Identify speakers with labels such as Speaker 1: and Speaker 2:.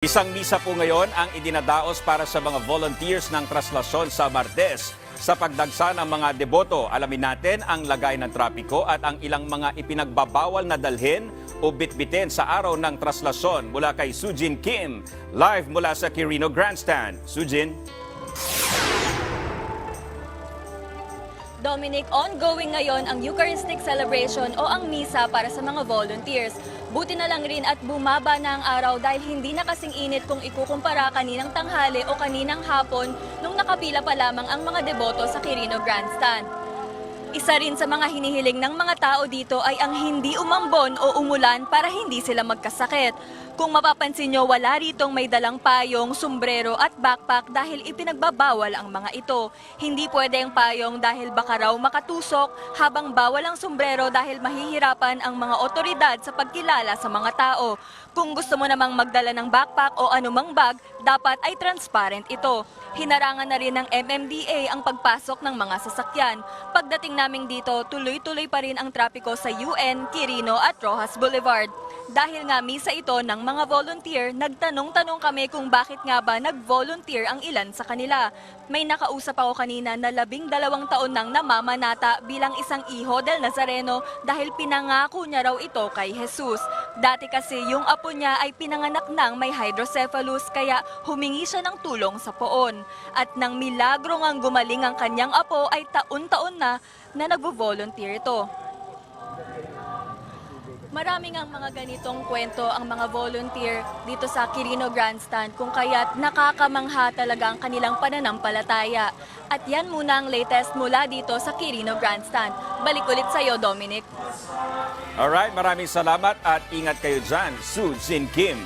Speaker 1: Isang misa po ngayon ang idinadaos para sa mga volunteers ng traslasyon sa Martes. Sa pagdagsa ng mga deboto, alamin natin ang lagay ng trapiko at ang ilang mga ipinagbabawal na dalhin o bitbitin sa araw ng traslasyon mula kay Sujin Kim. Live mula sa Quirino Grandstand. Sujin?
Speaker 2: Dominic, ongoing ngayon ang Eucharistic Celebration o ang misa para sa mga volunteers. Buti na lang rin at bumaba na ang araw dahil hindi na kasing init kung ikukumpara kaninang tanghali o kaninang hapon nung nakapila pa lamang ang mga deboto sa Quirino Grandstand. Isa rin sa mga hinihiling ng mga tao dito ay ang hindi umambon o umulan para hindi sila magkasakit. Kung mapapansin nyo, wala ritong may dalang payong, sombrero at backpack dahil ipinagbabawal ang mga ito. Hindi pwede ang payong dahil baka raw makatusok, habang bawal ang sombrero dahil mahihirapan ang mga otoridad sa pagkilala sa mga tao. Kung gusto mo namang magdala ng backpack o anumang bag, dapat ay transparent ito. Hinarangan na rin ng MMDA ang pagpasok ng mga sasakyan. Pagdating namin dito, tuloy-tuloy pa rin ang trapiko sa UN, Quirino at Rojas Boulevard. Dahil nga misa ito ng mga volunteer, nagtanong-tanong kami kung bakit nga ba nag-volunteer ang ilan sa kanila. May nakausap ako kanina na labing dalawang taon nang namamanata bilang isang iho del Nazareno dahil pinangako niya raw ito kay Jesus. Dati kasi yung apo niya ay pinanganak ng may hydrocephalus kaya humingi siya ng tulong sa poon. At nang milagro ngang gumaling ang kanyang apo ay taon-taon na na nagvo-volunteer ito. Maraming ang mga ganitong kwento ang mga volunteer dito sa Quirino Grandstand kung kaya't nakakamangha talaga ang kanilang pananampalataya. At yan muna ang latest mula dito sa Quirino Grandstand. Balik ulit sa iyo, Dominic.
Speaker 1: Alright, maraming salamat at ingat kayo dyan, Sujin Kim.